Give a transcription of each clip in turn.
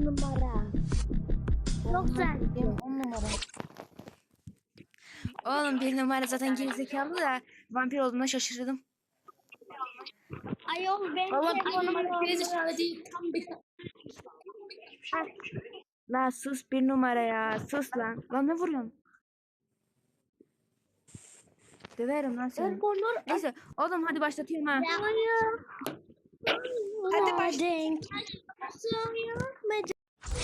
on numara. Çok güzel. Benim on numara. Oğlum bir numara zaten gerizekalı da vampir olduğuna şaşırdım. Ayol benim Valla bir numara gerizekalı değil. Tam bir La sus bir numara ya. Sus lan. Lan ne vuruyorsun? Döverim lan seni. numara. Neyse oğlum hadi başlatıyorum ha. Hadi başlayın.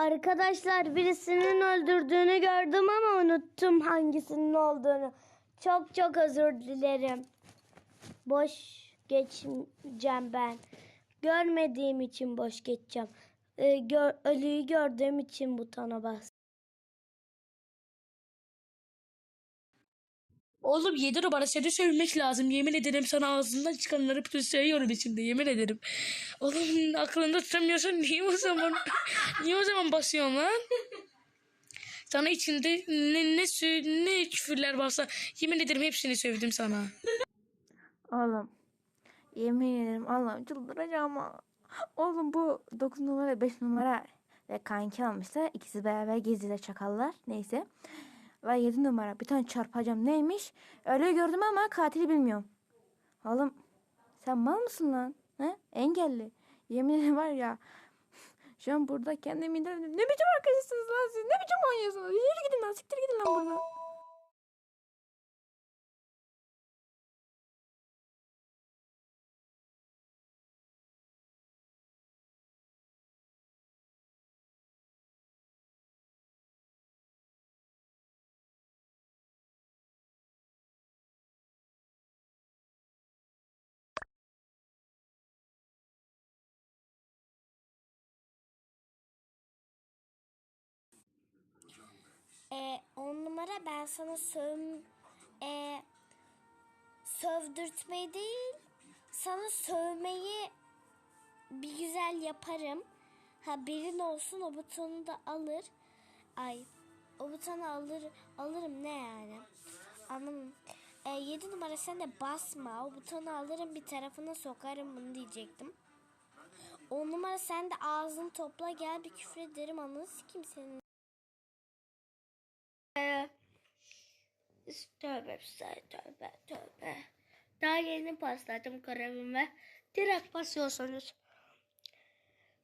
Arkadaşlar birisinin öldürdüğünü gördüm ama unuttum hangisinin olduğunu. Çok çok özür dilerim. Boş geçeceğim ben. Görmediğim için boş geçeceğim. Ee, gör, ölüyü gördüğüm için butona bas. Oğlum 7 numara seni söylemek lazım. Yemin ederim sana ağzından çıkanları bütün söylüyorum içinde. Yemin ederim. Oğlum aklında tutamıyorsan niye o zaman niye o zaman basıyorsun lan? Sana içinde ne ne ne küfürler varsa yemin ederim hepsini sövdüm sana. Oğlum. Yemin ederim Allah'ım çıldıracağım ha. Oğlum bu 9 numara 5 numara ve kanki almışlar. İkisi beraber gezdiler çakallar. Neyse. Ve 7 numara bir tane çarpacağım. Neymiş? Öyle gördüm ama katili bilmiyorum. Oğlum sen mal mısın lan? He? Engelli. Yemin ederim var ya. Şu an burada kendimi. Ne biçim arkadaşsınız lan siz? Ne biçim oynuyorsunuz? Yürü gidin lan. Siktir gidin lan buradan. E, on numara ben sana söv, e, sövdürtmeyi değil, sana sövmeyi bir güzel yaparım. Haberin olsun o butonu da alır. Ay o butonu alır alırım ne yani? Anlamadım. E, 7 numara sen de basma. O butonu alırım bir tarafına sokarım bunu diyecektim. 10 numara sen de ağzını topla gel bir küfür ederim ananı sikeyim senin. Tövbe tövbe tövbe tövbe. Daha yeni başladım görevime. Direkt basıyorsunuz.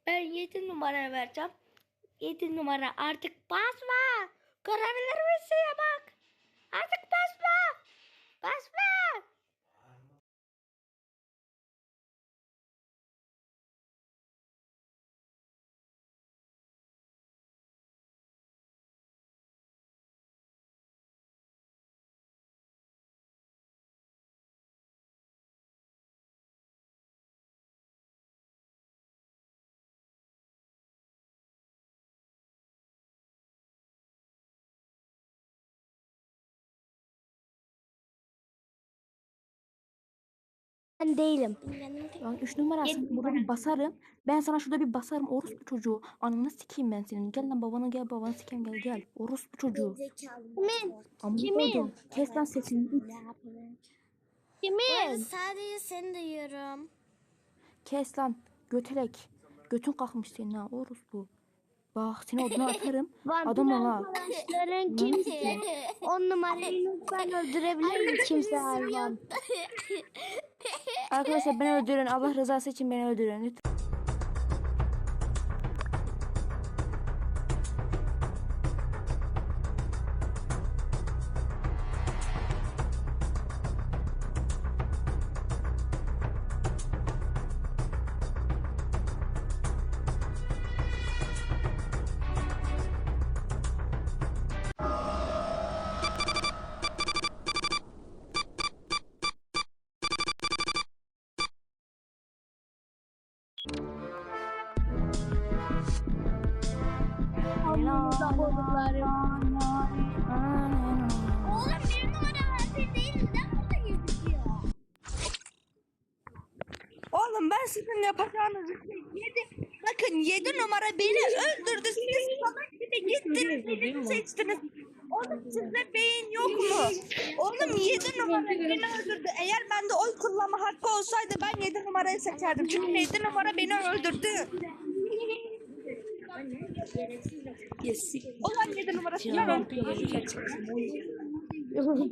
Ben 7 numara vereceğim. 7 numara artık basma. Görevlerimi size bak. Artık basma. Basma. Ben değilim. Lan 3 numara sana burada bir basarım. Ben sana şurada bir basarım. Orospu çocuğu. Ananı sikeyim ben senin. Gel lan babana gel babanı sikeyim gel gel. Orospu çocuğu. Kimin? Amına Kimin? koydum. Kes lan sesini. Ben sadece seni duyuyorum. Kes lan götelek. Götün kalkmış senin ha orospu. Bak seni oduna atarım. Adam ol ha. Arkadaşların kimse on numarayı lütfen öldürebilir mi kimse hayvan? Arkadaşlar beni öldürün. Allah rızası için beni öldürün. Lütfen. Oğlum bir numara verdi değil. Neden burada gözüküyor? Oğlum ben sizin yapacağınızı yedi. Bakın 7 numara beni öldürdü. Siz salak gibi gittiniz. Birini seçtiniz. Oğlum sizde beyin yok mu? Oğlum 7 numara beni öldürdü. Eğer bende oy kullanma hakkı olsaydı ben 7 numarayı seçerdim. Çünkü 7 numara beni öldürdü. Yes. O anne de numarası. Ya ben. Ya ben.